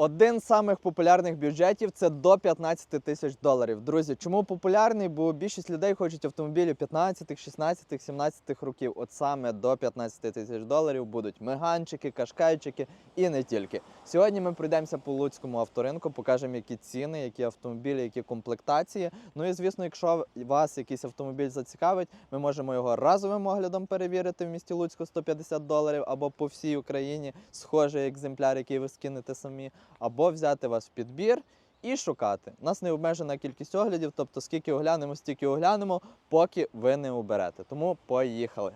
Один з самих популярних бюджетів це до 15 тисяч доларів. Друзі, чому популярний? Бо більшість людей хочуть автомобілі 15, 16, 17 років. От саме до 15 тисяч доларів будуть меганчики, кашкайчики і не тільки. Сьогодні ми пройдемося по луцькому авторинку, покажемо, які ціни, які автомобілі, які комплектації. Ну і звісно, якщо вас якийсь автомобіль зацікавить, ми можемо його разовим оглядом перевірити в місті Луцьку 150 доларів або по всій Україні схожий екземпляр, який ви скинете самі, або взяти вас в підбір. І шукати. У нас не обмежена кількість оглядів, тобто скільки оглянемо, стільки оглянемо, поки ви не оберете. Тому поїхали.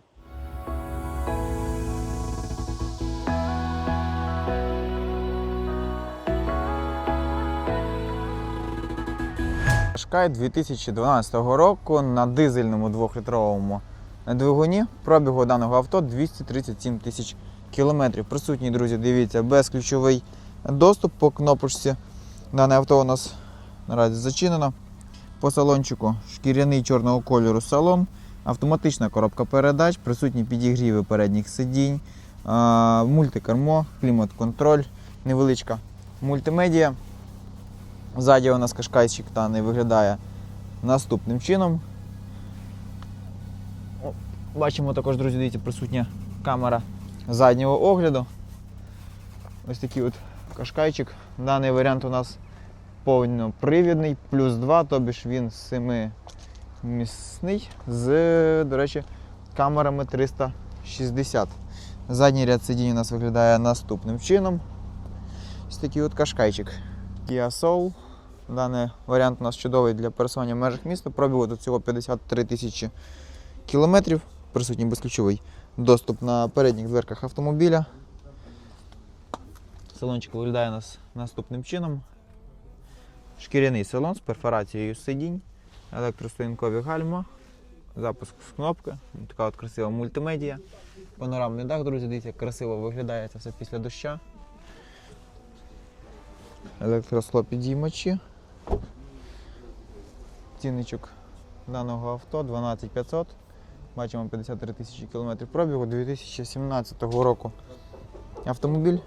Qashqai 2012 року на дизельному 2-літровому двигуні. Пробігу даного авто 237 тисяч кілометрів. Присутній, друзі, дивіться, безключовий доступ по кнопочці. Дане авто у нас наразі зачинено. По салончику шкіряний чорного кольору салон, автоматична коробка передач, присутні підігріви передніх сидінь, а, мультикермо, клімат-контроль, невеличка мультимедія. Ззаді у нас кашкайчик даний виглядає наступним чином. Бачимо також, друзі, дивіться, присутня камера заднього огляду. Ось такий от кашкайчик. Даний варіант у нас повнопривідний, плюс 2, тобі ж він 7-місний з, до речі, камерами 360. Задній ряд сидінь у нас виглядає наступним чином. Ось такий от кашкайчик. Kia Soul. Даний варіант у нас чудовий для пересування в межах міста. Пробігу до цього 53 тисячі кілометрів. Присутній безключовий доступ на передніх дверках автомобіля. Салончик виглядає нас наступним чином. Шкіряний салон з перфорацією сидінь, електростоянкові гальма, запуск з кнопки, така от красива мультимедія. Панорамний дах, друзі, дивіться, як красиво виглядає це все після доща. Електросклопідіймачі. Цінничок даного авто 12500. Бачимо 53 тисячі кілометрів пробігу 2017 року. Автомобіль.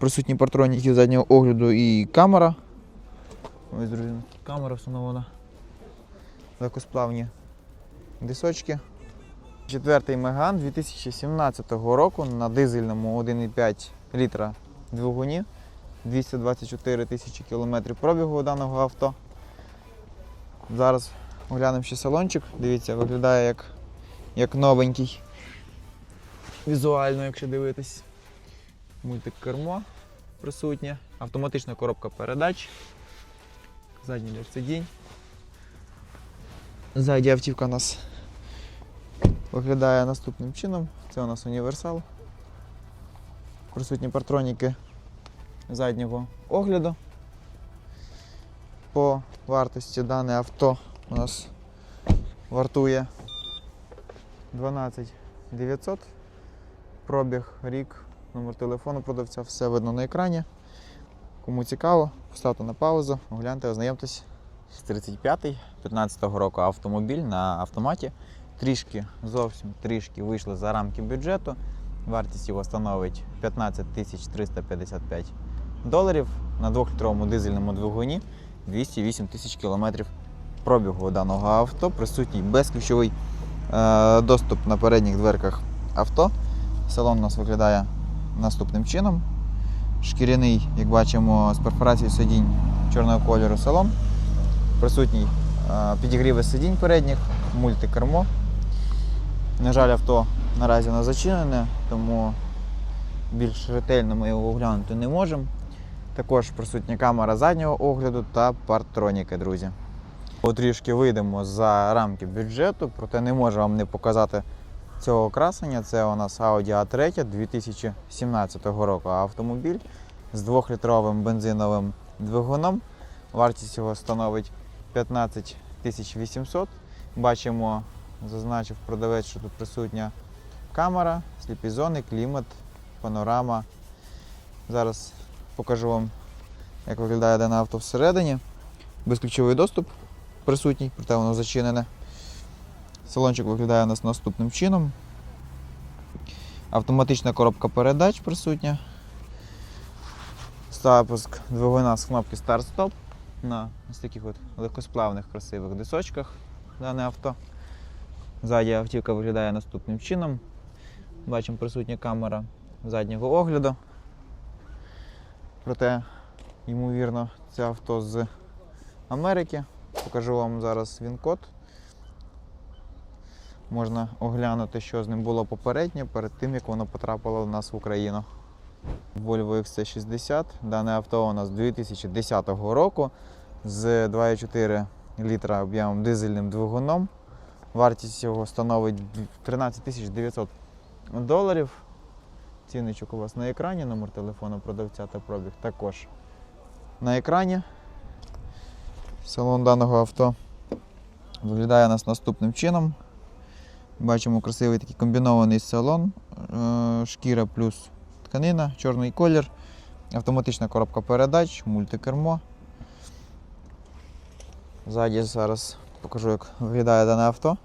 Присутні партроніки заднього огляду і камера. Ось, друзі, камера встановлена. Легкосплавні дисочки. Четвертий Меган 2017 року на дизельному 1,5 літра двигуні. 224 тисячі кілометрів пробігу у даного авто. Зараз оглянемо ще салончик. Дивіться, виглядає як, як новенький. Візуально, якщо дивитись. Мультикермо присутнє, автоматична коробка передач, задній ряд сидінь. Ззаді автівка у нас виглядає наступним чином. Це у нас універсал. Присутні партроніки заднього огляду. По вартості дане авто у нас вартує 12 900. Пробіг, рік, номер телефону продавця, все видно на екрані. Кому цікаво, поставте на паузу, огляньте, ознайомтесь. 35-й 15-го року автомобіль на автоматі. Трішки, зовсім трішки вийшли за рамки бюджету. Вартість його становить 15 355 доларів на 2-літровому дизельному двигуні 208 тисяч кілометрів пробігу даного авто. Присутній безключовий е, доступ на передніх дверках авто. Салон у нас виглядає наступним чином. Шкіряний, як бачимо, з перфорацією сидінь чорного кольору салон. Присутній е, підігріви сидінь передніх, мультикермо. На жаль, авто наразі не зачинене, тому більш ретельно ми його оглянути не можемо. Також присутня камера заднього огляду та партроніки, друзі. Потрішки вийдемо за рамки бюджету, проте не можу вам не показати цього красення. Це у нас Audi A3 2017 року автомобіль з 2-літровим бензиновим двигуном. Вартість його становить 15 800. Бачимо, зазначив продавець, що тут присутня камера, сліпі зони, клімат, панорама. Зараз покажу вам, як виглядає дане авто всередині. Безключовий доступ присутній, проте воно зачинене. Салончик виглядає у нас наступним чином. Автоматична коробка передач присутня. запуск двигуна з кнопки старт-стоп на ось таких от легкосплавних красивих дисочках дане авто. Ззаді автівка виглядає наступним чином. Бачимо присутня камера заднього огляду. Проте, ймовірно, це авто з Америки. Покажу вам зараз він-код. Можна оглянути, що з ним було попередньо, перед тим, як воно потрапило в нас в Україну. Volvo XC60. Дане авто у нас 2010 року з 2,4 літра об'ємом дизельним двигуном. Вартість його становить 13 900 доларів. Цінничок у вас на екрані, номер телефону продавця та пробіг також на екрані. Салон даного авто виглядає у нас наступним чином. Бачимо красивий такий комбінований салон, е, шкіра плюс тканина, чорний колір, автоматична коробка передач, мультикермо. Ззаді зараз покажу, як виглядає дане авто.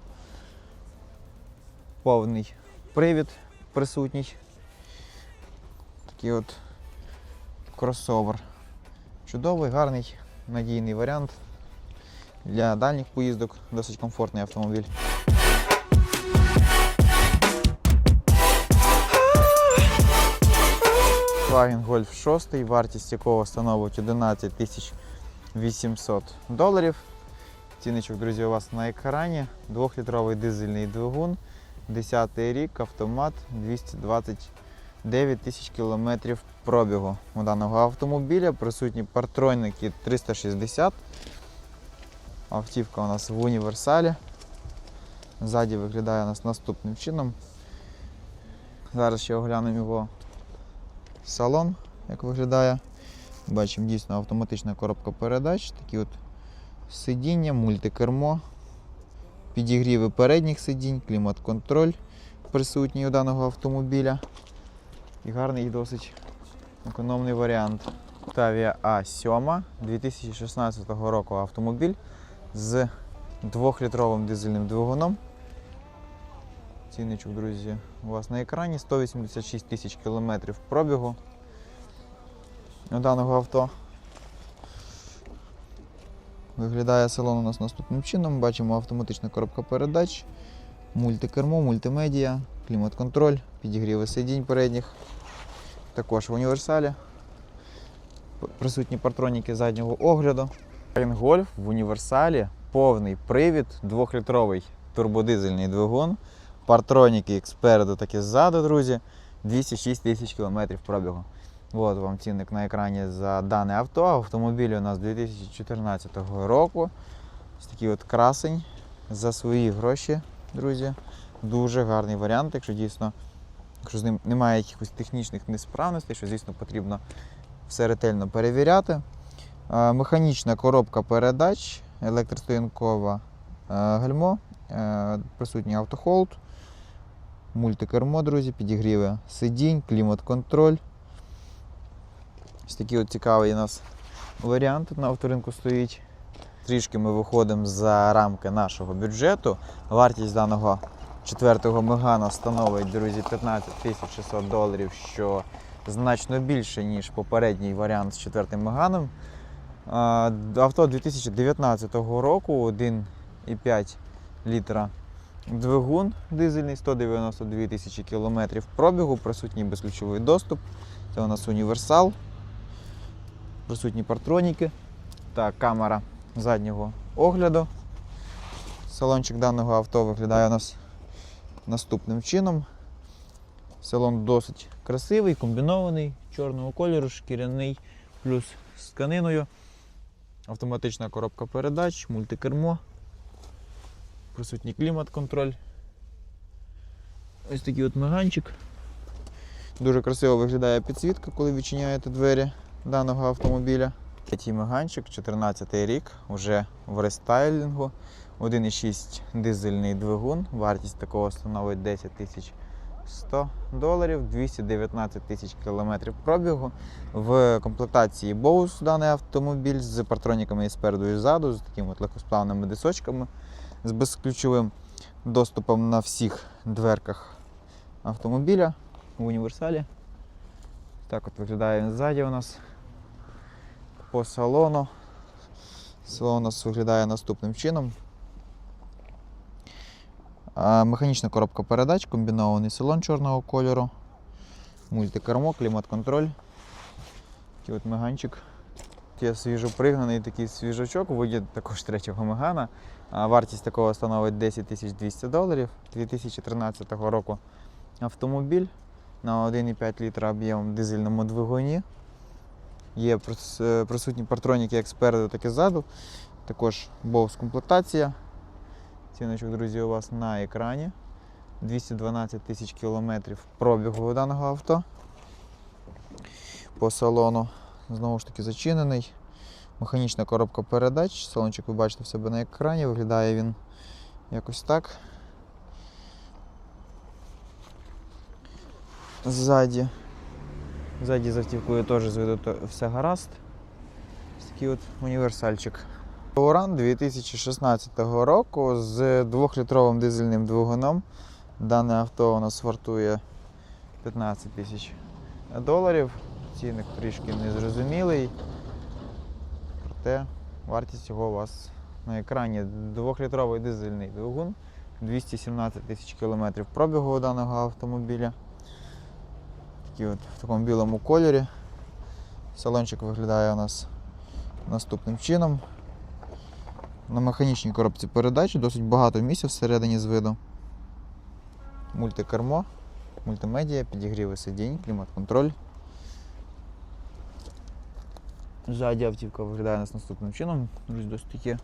Повний привід присутній. Такий от кросовер. Чудовий, гарний, надійний варіант. Для дальніх поїздок досить комфортний автомобіль. Volkswagen Golf 6, вартість якого становить 11 800 доларів. Цінничок, друзі, у вас на екрані. Двохлітровий дизельний двигун, 10 рік, автомат, 229 тисяч кілометрів пробігу у даного автомобіля. Присутні партронники 360. Автівка у нас в універсалі. Ззаді виглядає у нас наступним чином. Зараз ще оглянемо його салон, як виглядає. Бачимо дійсно автоматична коробка передач, такі от сидіння, мультикермо, підігріви передніх сидінь, клімат-контроль присутній у даного автомобіля. І гарний і досить економний варіант. Octavia A7 2016 року автомобіль з 2-літровим дизельним двигуном. Цінничок, друзі, у вас на екрані 186 тисяч кілометрів пробігу у даного авто. Виглядає салон у нас наступним чином. Бачимо автоматична коробка передач, мультикермо, мультимедіа, клімат-контроль, підігріви сидінь передніх. Також в універсалі. Присутні партроніки заднього огляду. Golf в універсалі повний привід, 2-літровий турбодизельний двигун. Партроніки як спереду, так і ззаду, друзі. 206 тисяч кілометрів пробігу. От вам цінник на екрані за дане авто. Автомобіль у нас 2014 року. Ось такий от красень за свої гроші, друзі. Дуже гарний варіант, якщо дійсно, якщо з ним немає якихось технічних несправностей, що, звісно, потрібно все ретельно перевіряти. Е, Механічна коробка передач, електростоянкове е, гальмо, е, присутній автохолд, мультикермо, друзі, підігріви сидінь, клімат-контроль. Ось такий от цікавий у нас варіант на авторинку стоїть. Трішки ми виходимо за рамки нашого бюджету. Вартість даного четвертого мегана становить, друзі, 15 600 доларів, що значно більше, ніж попередній варіант з четвертим меганом. Авто 2019 року 1,5 літра двигун дизельний, 192 тисячі кілометрів пробігу, присутній безключовий доступ. Це у нас універсал, присутні партроніки та камера заднього огляду. Салончик даного авто виглядає у нас наступним чином. Салон досить красивий, комбінований, чорного кольору, шкіряний, плюс з тканиною. Автоматична коробка передач, мультикермо, присутній клімат-контроль. Ось такий от меганчик. Дуже красиво виглядає підсвітка, коли відчиняєте двері даного автомобіля. Третій меганчик, 14 рік, вже в рестайлінгу. 1,6 дизельний двигун. Вартість такого становить 10 тисяч 100 доларів, 219 тисяч кілометрів пробігу. В комплектації Bose даний автомобіль з партроніками і спереду і ззаду, з такими легкосплавними дисочками, з безключовим доступом на всіх дверках автомобіля в універсалі. Так от виглядає він ззаді у нас. По салону. Салон у нас виглядає наступним чином. Механічна коробка передач, комбінований салон чорного кольору, мультикермо, клімат-контроль. Такий от меганчик. Є свіжопригнаний такий свіжачок, вигляд також третього мегана. Вартість такого становить 10 200 доларів 2013 року. Автомобіль на 1,5 літра об'ємом дизельному двигуні. Є е, присутні партроніки як спереду, так і ззаду. Також Bose комплектація. Ціночок, друзі, у вас на екрані. 212 тисяч кілометрів пробігу у даного авто. По салону знову ж таки зачинений. Механічна коробка передач. Салончик ви бачите в себе на екрані. Виглядає він якось так. Ззаді. Ззаді з автівкою теж з виду все гаразд. Ось такий от універсальчик. Уран 2016 року з 2-літровим дизельним двигуном. Дане авто у нас вартує 15 тисяч доларів. Цінник трішки незрозумілий. Проте вартість його у вас на екрані 2-літровий дизельний двигун. 217 тисяч кілометрів пробігу у даного автомобіля. Такий от в такому білому кольорі. Салончик виглядає у нас наступним чином. На механічній коробці передач досить багато місця всередині з виду. Мультикермо, мультимедіа, підігріви сидінь, клімат-контроль. Ззаді автівка виглядає нас наступним чином. Друзі, досить таке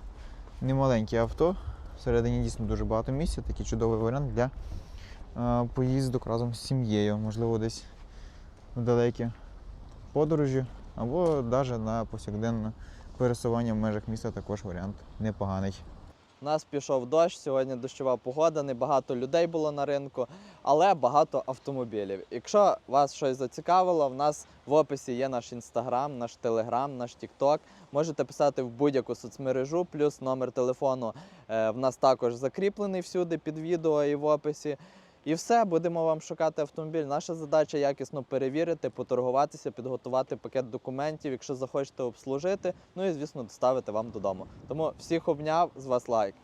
немаленьке авто. Всередині дійсно дуже багато місця, такий чудовий варіант для е, поїздок разом з сім'єю. Можливо, десь в далекі подорожі або навіть на повсякденне пересування в межах міста також варіант непоганий. У нас пішов дощ, сьогодні дощова погода, не багато людей було на ринку, але багато автомобілів. Якщо вас щось зацікавило, в нас в описі є наш інстаграм, наш телеграм, наш тікток. Можете писати в будь-яку соцмережу, плюс номер телефону е, в нас також закріплений всюди під відео і в описі. І все, будемо вам шукати автомобіль. Наша задача якісно перевірити, поторгуватися, підготувати пакет документів, якщо захочете обслужити. Ну і звісно, доставити вам додому. Тому всіх обняв з вас лайк.